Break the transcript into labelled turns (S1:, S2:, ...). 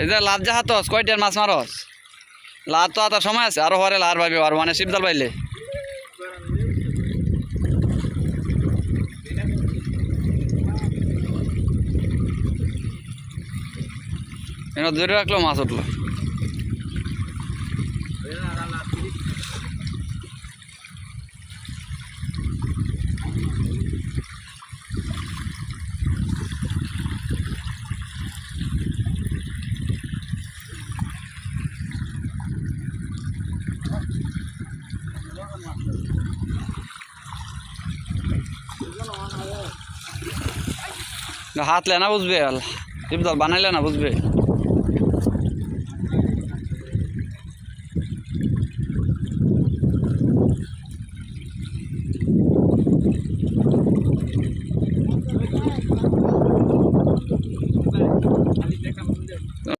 S1: এই যে লাভ জাহাত কয়টার মাছ মারস? লাভ তো আতার সময় আছে, আরও হরে লার পাইবে আর মানে শিবদাল পাইলে। ধরে রাখল মাছ উঠল। হাত লে না বুঝবে শিবজাল বানাইলে না বুঝবে